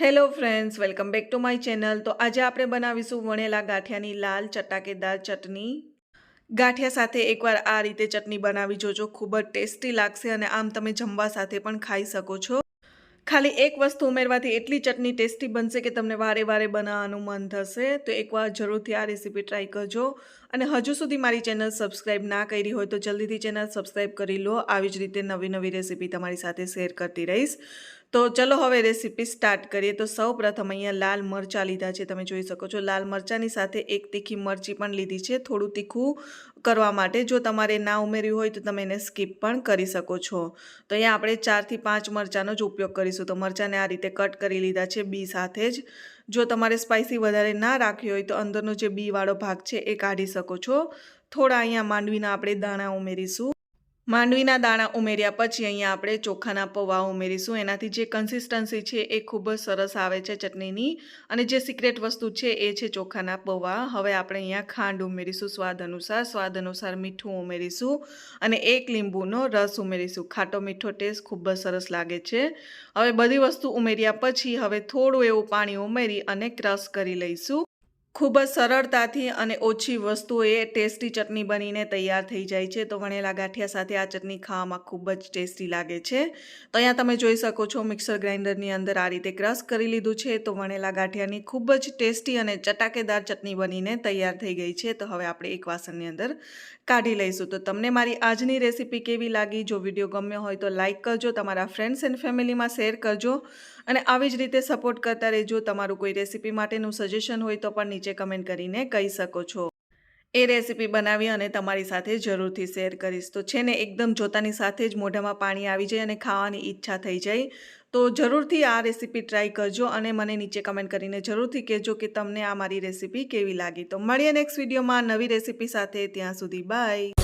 Hello friends welcome back to my channel તો આજે આપણે બનાવીશું વણેલા ગાંઠિયાની લાલ ચટાકેદાર ચટણી. ગાંઠિયા સાથે એકવાર આ રીતે ચટણી બનાવી જોજો, ખૂબ જ ટેસ્ટી લાગશે અને આમ તમે જમવા સાથે પણ ખાઈ શકો છો. ખાલી એક વસ્તુ ઉમેરવાથી એટલી ચટણી ટેસ્ટી બનશે કે તમને વારે વારે બનાવવાનું મન થશે. તો એકવાર જરૂરથી આ રેસીપી ટ્રાય કરજો. અને હજુ સુધી મારી ચેનલ સબસ્ક્રાઈબ ના કરી હોય તો જલ્દીથી ચેનલ સબસ્ક્રાઈબ કરી લો. આવી જ રીતે નવી નવી રેસીપી તમારી સાથે શેર કરતી રહીશ. તો ચલો હવે રેસીપી સ્ટાર્ટ કરીએ. તો સૌ પ્રથમ અહીંયા લાલ મરચાં લીધા છે, તમે જોઈ શકો છો. લાલ મરચાંની સાથે એક તીખી મરચી પણ લીધી છે, થોડું તીખું કરવા માટે. જો તમારે ના ઉમેર્યું હોય તો તમે એને સ્કીપ પણ કરી શકો છો. તો અહીંયા આપણે ચારથી પાંચ મરચાંનો જ ઉપયોગ કરીશું. તો મરચાંને આ રીતે કટ કરી લીધા છે, બી સાથે જ. જો તમારે સ્પાઇસી વધારે ના રાખવી હોય તો અંદરનો જે બીવાળો ભાગ છે એ કાઢી શકો છો. થોડા અહીંયા માંડવીના આપણે દાણા ઉમેરીશું. માંડવીના દાણા ઉમેર્યા પછી અહીંયા આપણે ચોખાના પૌવા ઉમેરીશું. એનાથી જે કન્સિસ્ટન્સી છે એ ખૂબ જ સરસ આવે છે ચટણીની અને જે સિક્રેટ વસ્તુ છે એ છે ચોખાના પૌવા. હવે આપણે અહીંયા ખાંડ ઉમેરીશું સ્વાદ અનુસાર. સ્વાદ અનુસાર મીઠું ઉમેરીશું અને એક લીંબુનો રસ ઉમેરીશું. ખાટો મીઠો ટેસ્ટ ખૂબ જ સરસ લાગે છે. હવે બધી વસ્તુ ઉમેર્યા પછી હવે થોડું એવું પાણી ઉમેરી અને ક્રશ કરી લઈશું. ખૂબ જ સરળતાથી અને ઓછી વસ્તુએ ટેસ્ટી ચટણી બનીને તૈયાર થઈ જાય છે. તો વણેલા ગાંઠિયા સાથે આ ચટણી ખાવામાં ખૂબ જ ટેસ્ટી લાગે છે. તો અહીંયા તમે જોઈ શકો છો મિક્સર ગ્રાઇન્ડરની અંદર આ રીતે ક્રશ કરી લીધું છે. તો વણેલા ગાંઠિયાની ખૂબ જ ટેસ્ટી અને ચટાકેદાર ચટણી બનીને તૈયાર થઈ ગઈ છે. તો હવે આપણે એક વાસણની અંદર કાઢી લઈશું. તો તમને મારી આજની રેસીપી કેવી લાગી? જો વીડિયો ગમ્યો હોય તો લાઇક કરજો, તમારા ફ્રેન્ડ્સ એન્ડ ફેમિલીમાં શેર કરજો અને આવી જ રીતે સપોર્ટ કરતા રહેજો. તમારું કોઈ રેસીપી માટેનું સજેશન હોય તો પણ નીચે કમેન્ટ કરીને કહી શકો છો. એ રેસીપી બનાવી અને તમારી સાથે જરૂરથી શેર કરીશ. તો છે ને, એકદમ જોતાની સાથે જ મોઢામાં પાણી આવી જાય અને ખાવાની ઈચ્છા થઈ જાય. તો જરૂરથી આ રેસીપી ટ્રાય કરજો અને મને નીચે કમેન્ટ કરીને જરૂરથી કહેજો કે તમને આ મારી રેસીપી કેવી લાગી. તો મળીએ નેક્સ્ટ વિડીયોમાં નવી રેસીપી સાથે. ત્યાં સુધી બાય.